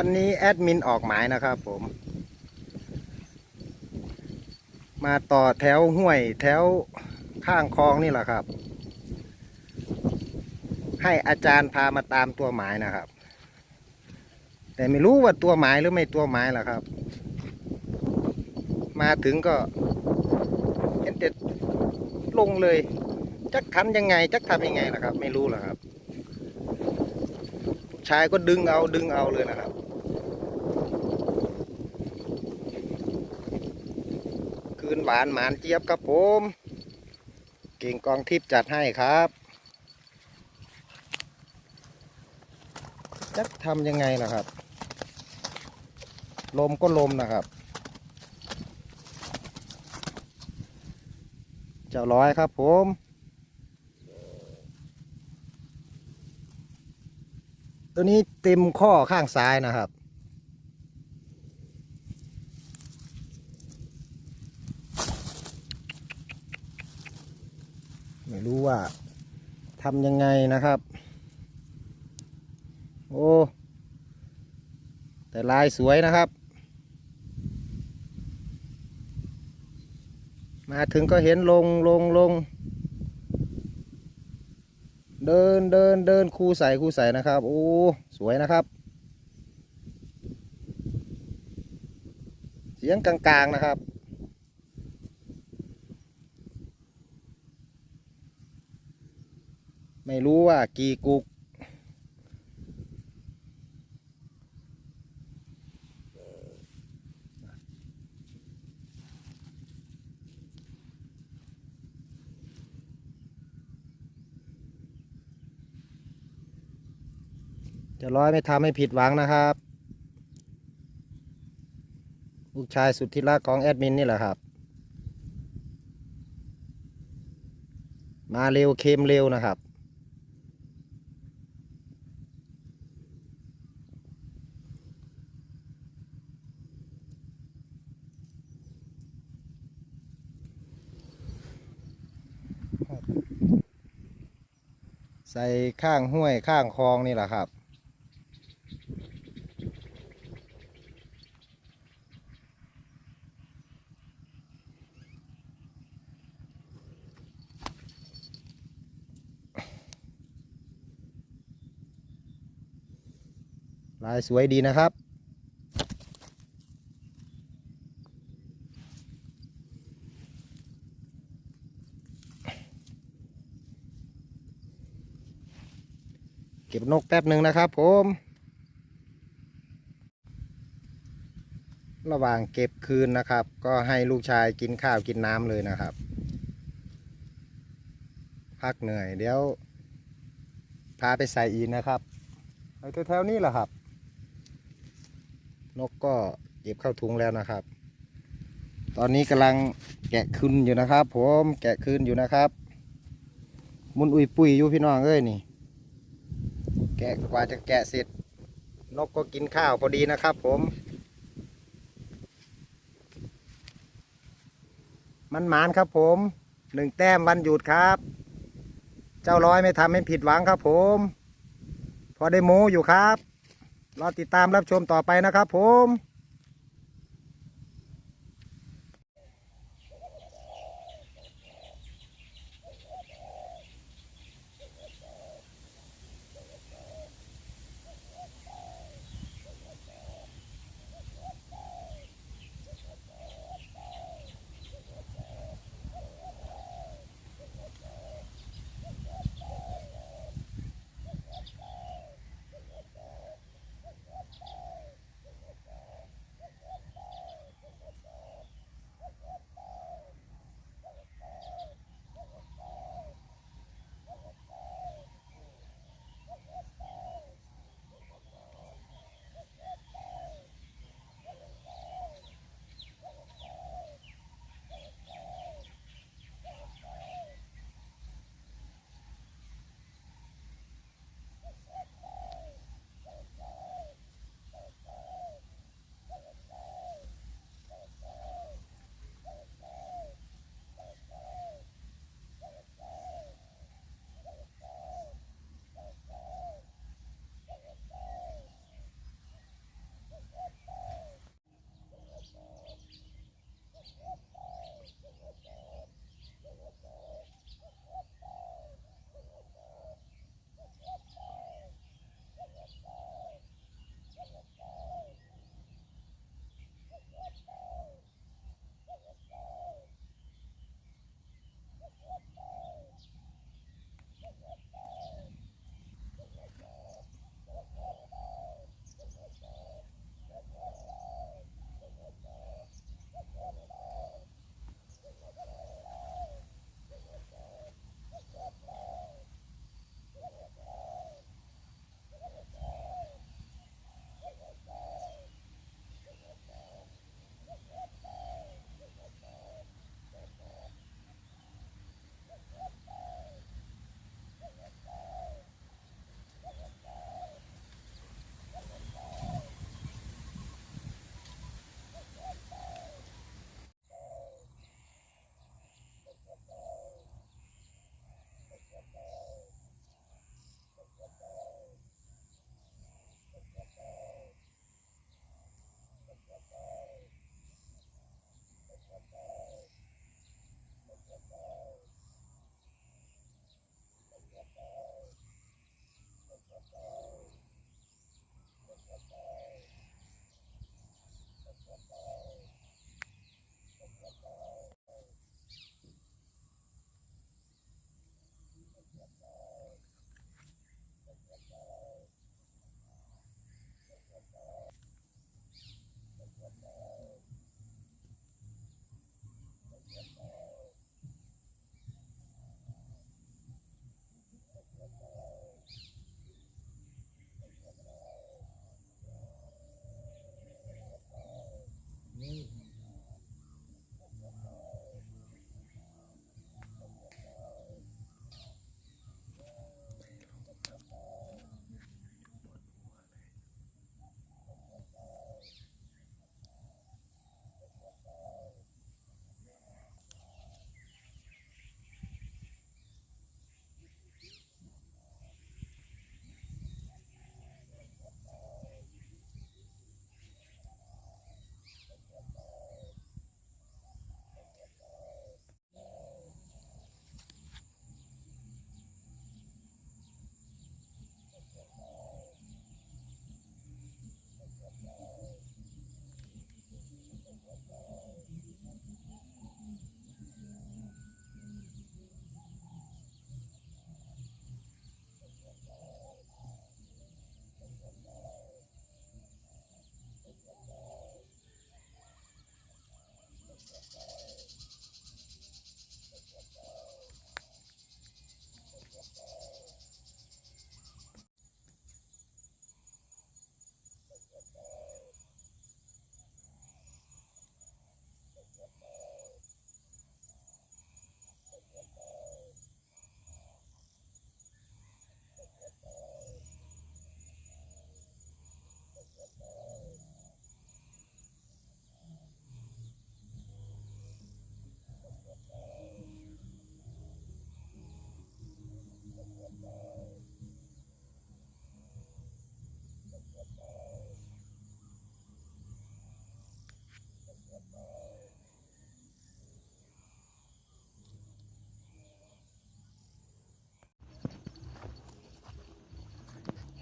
วันนี้แอดมินออกหมายนะครับผม มาต่อแถวห้วยแถวข้างคลองนี่แหละครับ ให้อาจารย์พามาตามตัวหมายนะครับ แต่ไม่รู้ว่าตัวหมายหรือไม่ตัวหมายล่ะครับ มาถึงก็เห็นแต่ลงเลย จักขันยังไง จักทำยังไงล่ะครับ ไม่รู้ล่ะครับชายก็ดึงเอาดึงเอาเลยนะครับ คืน หวานหมานเจี๊ยบครับผมเก่งกองทิพย์จัดให้ครับจะทำยังไงล่ะครับ ลมก็ลมนะครับ เจ้าร้อยครับผมตัวนี้เต็มข้อข้างซ้ายนะครับ ไม่รู้ว่า ทำยังไงนะครับ โอ้ แต่ลายสวยนะครับ มาถึงก็เห็นลงลงลง เดินเดินเดินคู่ใส่คู่ใส่นะครับ โอ้ สวยนะครับ เสียงกลางๆนะครับ ไม่รู้ว่ากี่กุก จะร้อยไม่ทำให้ผิดหวังนะครับ ลูกชายสุดที่รักของแอดมินนี่แหละครับมาเร็วเค็มเร็วนะครับ ใส่ข้างห้วยข้างคลองนี่แหละครับลายสวยดีนะครับ นกแป๊บหนึ่งนะครับผม ระหว่างเก็บคืนนะครับ ก็ให้ลูกชายกินข้าวกินน้ำเลยนะครับ พักเหนื่อยเดี๋ยว พาไปใส่อีกนะครับไปแถวๆนี้แหละครับ นกก็เก็บเข้าถุงแล้วนะครับ ตอนนี้กำลังแกะคืนอยู่นะครับ ผมแกะคืนอยู่นะครับมุนอุยปุยอยู่พี่น้องเอ้ยนี่ แกะกว่าจะแกะเสร็จ นกก็กินข้าวพอดีนะครับผม มันหมานครับผมหนึ่งแต้มวันหยุดครับ เจ้าร้อยไม่ทำให้ผิดหวังครับผม พอได้โมอยู่ครับ รอติดตามรับชมต่อไปนะครับผม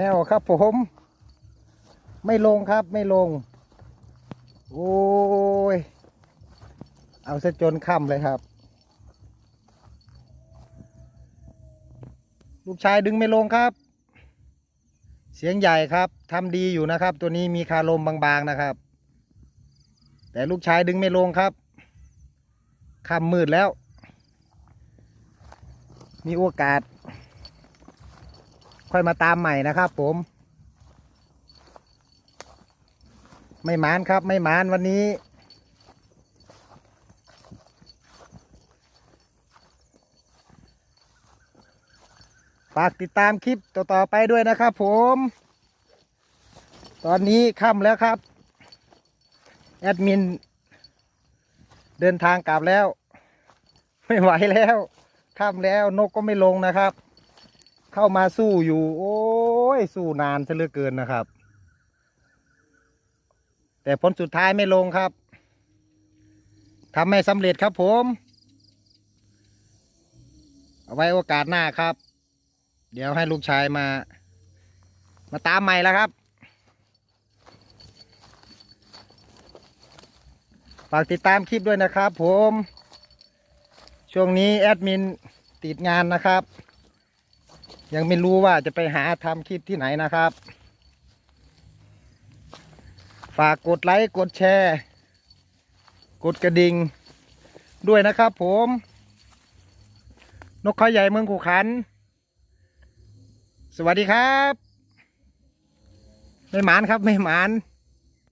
แห้วครับผม ไม่ลงครับไม่ลง โอ้ย เอาซะจนค่ำเลยครับ ลูกชายดึงไม่ลงครับ เสียงใหญ่ครับทำดีอยู่นะครับ ตัวนี้มีคาลมบางๆนะครับ แต่ลูกชายดึงไม่ลงครับค่ำมืดแล้ว มีโอกาส ค่อยมาตามใหม่นะครับผม ไม่หมานครับไม่หมานวันนี้ ฝากติดตามคลิปต่อๆไปด้วยนะครับผม ตอนนี้ค่ำแล้วครับ แอดมิน เดินทางกลับแล้ว ไม่ไหวแล้วค่ำแล้วนกก็ไม่ลงนะครับ เข้ามาสู้อยู่ โอ้ย สู้นานซะเหลือเกินนะครับ แต่ผลสุดท้ายไม่ลงครับทำไม่สำเร็จครับผม เอาไว้โอกาสหน้าครับ เดี๋ยวให้ลูกชายมา มาตามใหม่แล้วครับ ฝากติดตามคลิปด้วยนะครับผม ช่วงนี้แอดมินติดงานนะครับ ยังไม่รู้ว่าจะไปหาทำคลิปที่ไหนนะครับ ฝากกดไลค์ กดแชร์ กดกระดิ่ง ด้วยนะครับผม นกเขาใหญ่เมืองขู่ขัน สวัสดีครับ ไม่หมานครับ ไม่หมาน